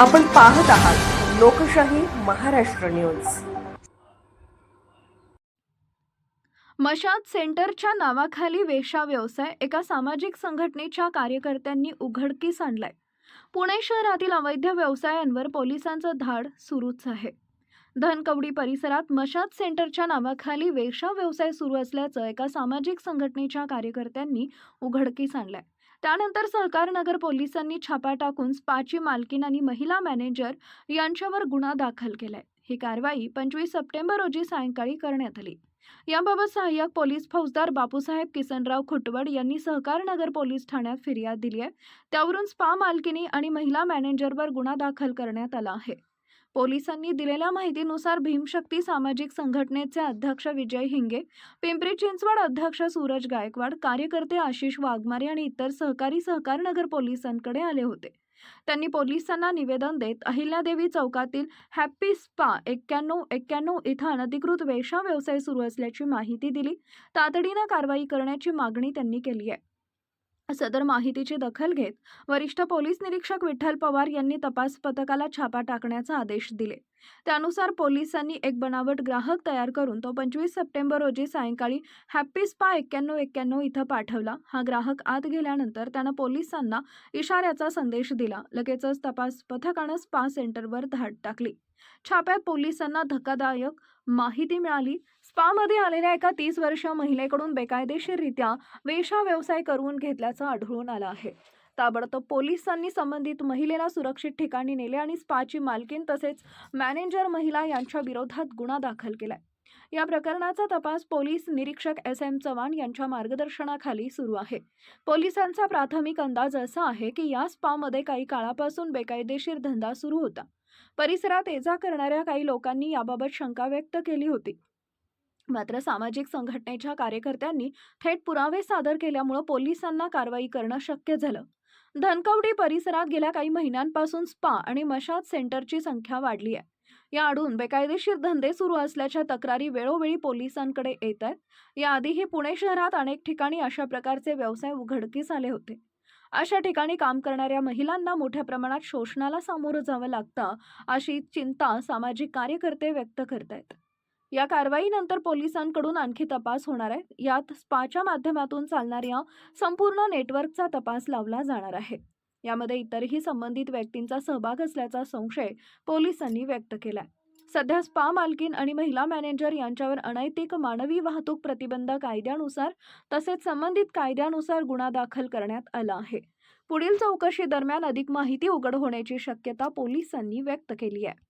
आपण पाहत आहात लोकशाही महाराष्ट्र न्यूज. मशाद सेंटरच्या नावाखाली वेशा व्यवसाय एका सामाजिक संघटनेच्या कार्यकर्त्यांनी उघडकीस आणलाय. पुणे शहरातील अवैध व्यवसायांवर पोलिसांचं धाड सुरूच आहे. धनकवडी परिसरात मशाद सेंटरच्या नावाखाली वेशा व्यवसाय सुरू असल्याचं एका सामाजिक संघटनेच्या कार्यकर्त्यांनी उघडकीस आणलंय. त्यानंतर सहकारनगर पोलिसांनी छापा टाकून स्पाची मालकीन आणि महिला मॅनेजर यांच्यावर गुन्हा दाखल केलाय. ही कारवाई पंचवीस सप्टेंबर रोजी सायंकाळी करण्यात आली. याबाबत सहाय्यक पोलीस फौजदार बापूसाहेब किसनराव खुटवड यांनी सहकारनगर पोलीस ठाण्यात फिर्याद दिली आहे. त्यावरून स्पा मालकिनी आणि महिला मॅनेजरवर गुन्हा दाखल करण्यात आला आहे. पोलिसांनी दिलेल्या माहितीनुसार भीमशक्ती सामाजिक संघटनेचे अध्यक्ष विजय हिंगे पिंपरी चिंचवड अध्यक्ष सूरज गायकवाड कार्यकर्ते आशिष वाघमारे आणि इतर सहकारी सहकार नगर पोलिसांकडे आले होते. त्यांनी पोलिसांना निवेदन देत अहिल्यादेवी चौकातील हॅप्पी स्पा एक्क्याण्णव एक्क्याण्णव इथं अनधिकृत वेशा व्यवसाय सुरू असल्याची माहिती दिली. तातडीनं कारवाई करण्याची मागणी त्यांनी केली आहे. सदर माहितीची दखल घेत वरिष्ठ पोलीस निरीक्षक विठ्ठल पवार यांनी तपास पथकाला छापा टाकण्याचा आदेश दिले. त्यानुसार पोलिसांनी एक बनावट ग्राहक तयार करून तो पंचवीस सप्टेंबर रोजी सायंकाळी हॅप्पी स्पा एक्क्याण्णव एक्क्याण्णव इथं पाठवला. हा ग्राहक आत गेल्यानंतर त्यानं पोलिसांना इशाऱ्याचा संदेश दिला. लगेचच तपास पथकानं स्पा सेंटरवर धाड टाकली. छाप्यात पोलिसांना धक्कादायक माहिती मिळाली. स्पामध्ये आलेल्या एका तीस वर्षीय महिलेकडून बेकायदेशीररित्या वेशा व्यवसाय करून घेतल्याचं आढळून आलं आहे. ताबडतोब पोलिसांनी संबंधित महिलेला सुरक्षित ठिकाणी नेले आणि स्पाची मालकीन तसेच मॅनेजर महिला यांच्या विरोधात गुन्हा दाखल केलाय. या प्रकरणाचा तपास पोलीस निरीक्षक एस एम चव्हाण यांच्या मार्गदर्शनाखाली सुरू आहे. पोलिसांचा प्राथमिक अंदाज असा आहे की या स्पामध्ये काही काळापासून बेकायदेशीर धंदा सुरू होता. परिसरात ये करणाऱ्या काही लोकांनी याबाबत शंका व्यक्त केली होती. मात्र सामाजिक संघटनेच्या कार्यकर्त्यांनी थेट पुरावे सादर केल्यामुळं पोलिसांना कारवाई करणं शक्य झालं. धनकवडी परिसरात गेल्या काही महिन्यांपासून स्पा आणि मशाद सेंटरची संख्या वाढली आहे. या आडून बेकायदेशीर धंदे सुरू असल्याच्या तक्रारी वेळोवेळी पोलिसांकडे येत आहेत. याआधीही पुणे शहरात अनेक ठिकाणी अशा प्रकारचे व्यवसाय उघडकीस आले होते. अशा ठिकाणी काम करणाऱ्या महिलांना मोठ्या प्रमाणात शोषणाला सामोरं जावं लागतं अशी चिंता सामाजिक कार्यकर्ते व्यक्त करत आहेत या कारवाईनंतर पोलिसांकडून आणखी तपास होणार आहे. यात स्पाच्या माध्यमातून चालणाऱ्या संपूर्ण नेटवर्कचा तपास लावला जाणार आहे. यामध्ये इतरही संबंधित व्यक्तींचा सहभाग असल्याचा संशय पोलिसांनी व्यक्त केला सध्या स्पा मालकीन आणि महिला मॅनेजर यांच्यावर अनैतिक मानवी वाहतूक प्रतिबंध कायद्यानुसार तसेच संबंधित कायद्यानुसार गुन्हा दाखल करण्यात आला आहे. पुढील चौकशी दरम्यान अधिक माहिती उघड होण्याची शक्यता पोलिसांनी व्यक्त केली आहे.